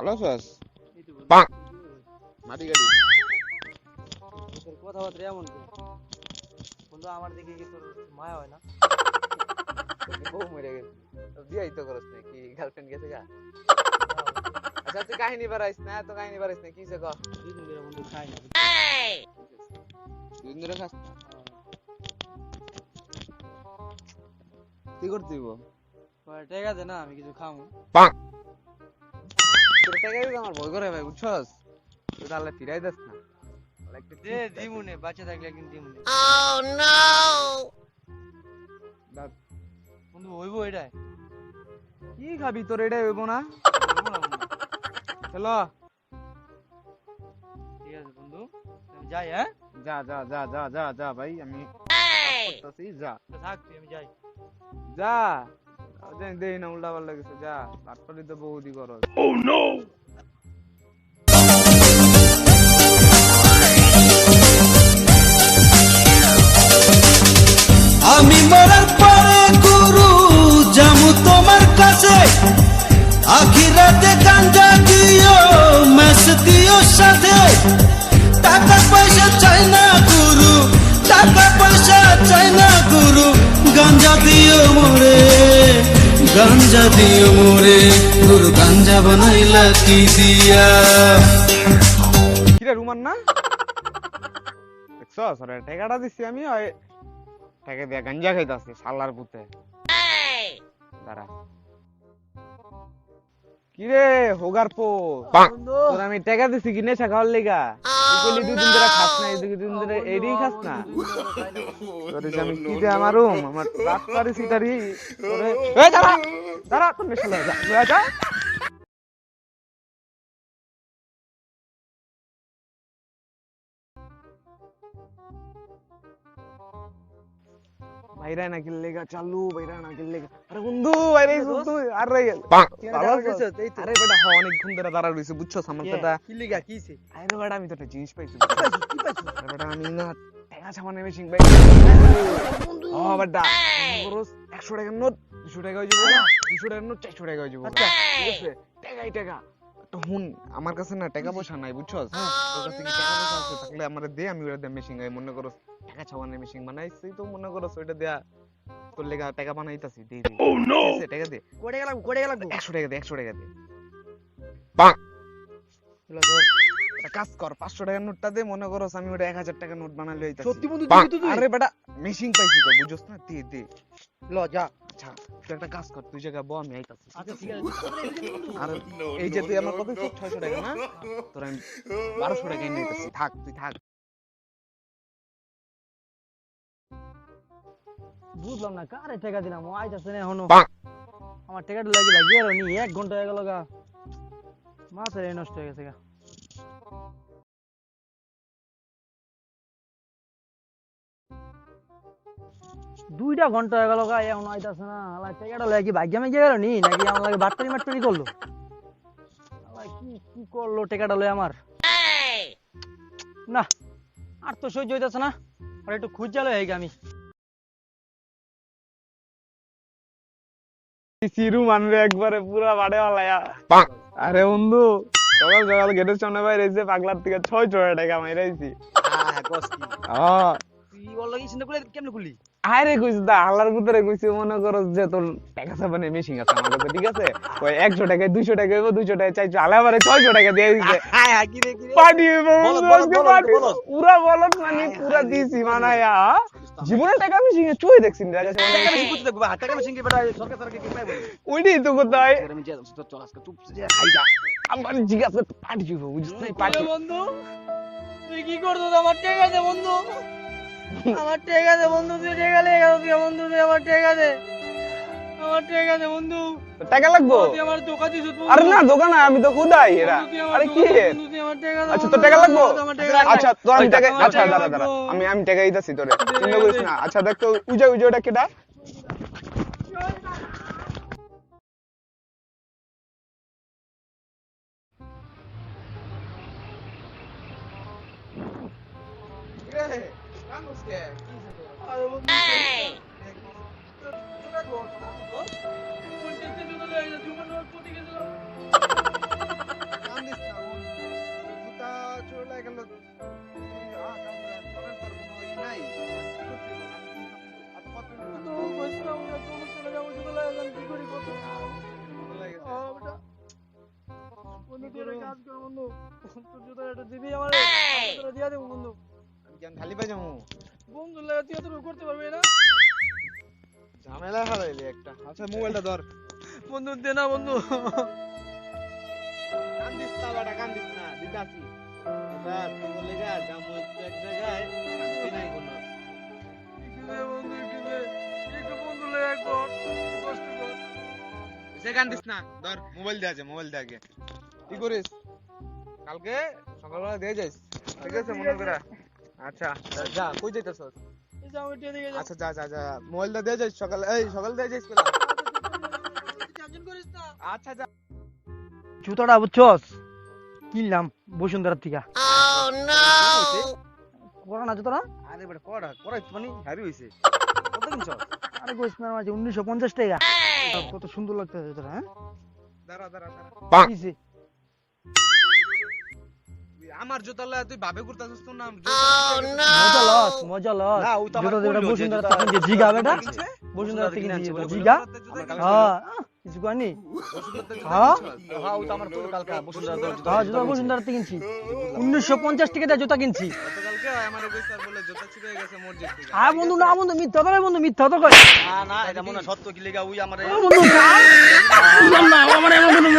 ভালো আছিস তো মাটি গাড়ি। তোর কথাবার্তা এমন? বন্ধু আমার দিকে কি তোর মায়া হয় না? বউ মরে গেছে। বিয়াই তো করস না কি? গার্লফ্রেন্ড গেছে গা। আচ্ছা তুই কাহিনী বাড়াইস না? তো কাহিনী বাড়াইস না কি সে কর দুই দিন ধরে বন্ধু খাই না। দুদিন ধরে খাস? না কি করতে দিব ঠিক আছে না আমি কিছু খামু। টাকা দিতে আমার ভয় করে ভাই বুঝছস? তুই তাহলে ফিরাই দিস না। দে দিমুনে বাচ্চা থাকলে একদিন দিমুনে। বন্ধু হইব এটাই। কি খাবি তোর এটাই হইব না? চলো। ঠিক আছে বন্ধু। আমি যাই হ্যাঁ? যা যা যা যা যা যা ভাই আমি করতাছি যা। থাক তুই আমি যাই। যা। দেই না উল্টা পাল্টা কিছু যা তারপরে তো বৌদি করো আমি মরার পরে গুরু জামু তোমার কাছে। আখি আখিরাতে গাঞ্জা দিও মেস দিও সাথে। টাকা পয়সা চাই না গুরু টাকা পয়সা চাই না গুরু। গাঞ্জা দিও মোরে গুরু গাঞ্জা বানাইলা কি দিয়া? কিরে রুমান না? দেখছ সরে টাকাটা দিচ্ছি আমি ওই টাকা দিয়া গাঞ্জা খাইতাছি শালার পুতে। দাঁড়া। কিরে হোগার পো তোর আমি টাকা দিছি কি নেশা খাওয়ার লেগা? তুই দুদিন দুই দিন ধরে খাস না এই দুই দিন ধরে এরই খাস না। তোরে আমি কি দে আমার রুম আমার রাত পারি সিটারি তোরে এই দাঁড়া দাঁড়া তুমি নেশা যা যা। বাইরে না কিল্লেগা চালু বাইরে না কিল্লেগা আরে বন্ধু বাইরে বন্ধু আরে ভালো আছিস? এই তো। আরে বেটা হ অনেকক্ষণ ধরে দাঁড়া রইছে বুঝছ আমার কথা কি লিগা কিছে আরে বেটা আমি তো একটা জিনিস পাইছি। কি আরে বেটা আমি না মেশিন পাই ও বেটা একশো টাকার নোট দুশো টাকা হয়ে যাব না দুশো টাকার নোট চারশো টাকা হয়ে যাব। আচ্ছা। ঠিক আছে? টাকাই টাকা। তো হুন আমার কাছে না টাকা পয়সা নাই বুঝছস? তোর কাছে কি টাকা পয়সা আছে? থাকলে আমার দে আমি ওটা দিয়ে মেশিন গাই মনে করস। টাকা ছাপানোর মেশিন বানাইছি তো মনে করস ওইটা দেয়া তোর লেগা টাকা বানাইতাছি দে দে ঠিক আছে, টাকা দে। কোড়ে গেলাম কোড়ে গেলাম একশো টাকা দে একশো টাকা দে। একটা কাজ কর পাঁচশো টাকার নোটটা দে মনে করস আমি ওটা এক হাজার টাকার নোট বানালে হইতাছি সত্যি বন্ধু দিবি তো তুই। আরে বেটা মেশিন পাইছি তো বুঝছস না? দে দে। ল যা আচ্ছা তুই একটা কাজ কর তুই জায়গা আমি আইতাছি আচ্ছা ঠিক আছে। আর এই যে তুই আমার কত ছয়শো টাকা না? তোর আমি বারোশো টাকা এনে দিতেছি। থাক তুই থাক। বুঝলাম না কারে টাকা দিলাম? ও আইতাছে না এখনও। আমার টাকাটা লাগি লাগি আর নি এক ঘণ্টা হয়ে গেল গা। মাছের এই নষ্ট হয়ে গেছে গা। দুইটা ঘণ্টা হয়ে গেল গা এখন আইতাছে না। আল্লাহ টাকাটা লাগি ভাগ্য আমি গেল নি নাকি আমার লাগে মাটপানি করল? আল্লাহ কি কি করল টাকাটা লয় আমার? না আর তো সহ্য হইতাছে না। আর একটু খুঁজা লয় আমি। সিরু মানবে একবারে পুরা বাড়ে ওলায়া আরে বন্ধু সকাল সকাল গেটের সামনে বাইরে এসে পাগলার থেকে ছয় ছয় টাকা মাইরাইছি আরে কইছি দা হালার ভিতরে কইছি মনে করো যে তোর টাকা সাবানে মেশিন আছে আমার কাছে ঠিক আছে? ওই একশো টাকায় দুইশো টাকা হইবো দুইশো টাকায় চাইছো আলাবারে ছয়শো টাকা দিয়ে দিছে। হ্যাঁ হ্যাঁ। পুরা বলদ মানে পুরা দিছি মানায়া জীবনে টাকা মেশিন চুই দেখছিন টাকা টাকা করতে দেখব কি বেটা সরকার সরকার কি পাইবো ওইটাই তো কোথায়? আমি যে তো চল আজকে চুপ খাইটা আমার জিজ্ঞাসা বন্ধু তুই কি করছ আমার টাকা দে বন্ধু। আমার টাকা দে বন্ধু তুই টাকা লেগে গেল তুই বন্ধু তুই আমার টাকা দে। আমার টাকা দে বন্ধু। টাকা লাগবো? তুই আমার দোকান দিছ আরে না দোকানে আমি তো খুদাই এরা। আরে কি? আচ্ছা তোর টাকা লাগবো? লাগবে। আচ্ছা তোর আমি টাকা আচ্ছা দাঁড়া দাঁড়া। আমি আমি টাকা দিতেছি তোরে। চিন্তা করিস না। আচ্ছা দেখ তো উজা উজা ওটা কেটা কাজ কর বন্ধু তোর জুতো একটা দিবি আমার তোরা দিয়া দেবো বন্ধু। জ্ঞান খালি পাই যাব। বন্ধু লাগে তুই এতটুকু করতে পারবি না? ঝামেলা হারাইলি একটা। আচ্ছা মোবাইলটা ধর। বন্ধু দে না বন্ধু। কান্দিস না বেটা কান্দিস না। দিতে আসি। বেটা তুই বলে গা যাব একটু এক জায়গায় শান্তি নাই কোনো। বন্ধু একটু দে। একটু বন্ধু লাগে কর কষ্ট কর। সে কান্দিস না। ধর মোবাইল দে আছে মোবাইল দে আগে। কি করিস? কালকে সকালবেলা দিয়ে যাইস। ঠিক আছে মনে করে। আচ্ছা যা কই যাইতাছস এই যে আমার টিয়া যা আচ্ছা যা যা যা মোবাইলটা দিয়ে যাইস সকালে এই সকাল দিয়ে যাইস আচ্ছা যা। জুতোটা বুঝছস? কিনলাম বসুন্ধরা থেকে। করা না জুতোটা? আরে বেটা পড়া পড়াই মানে হ্যারি হইছে। কত কিনছস আরে কইস না মাঝে উনিশশো পঞ্চাশ টাকা। কত সুন্দর লাগতেছে জুতোটা হ্যাঁ? দাঁড়া দাঁড়া দাঁড়া। আমার জুতা লয়া তুই ভাবে করতাছস তোর নাম মজা লস মজা লস। না, ও তো আমার জুতো বসুন্ধরা থেকে জিগা বেটা। বসুন্ধরা থেকে জিগা। হ্যাঁ কিছু কয়নি হ্যাঁ? হ্যাঁ? ও তো আমার পুরো কালকা বসুন্ধরা হ্যাঁ জুতো বসুন্ধরা থেকে কিনছি। উনিশশো পঞ্চাশ টাকা দিয়ে জুতা কিনছি। গতকালকে আমার কইছে আর বলে জুতা ছিঁড়ে গেছে মসজিদ থেকে। আর বন্ধু না বন্ধু মিথ্যা তো বন্ধু মিথ্যা তো কয় না না এটা মনে সত্য কি লেগা ওই আমার বন্ধু না আমার বন্ধু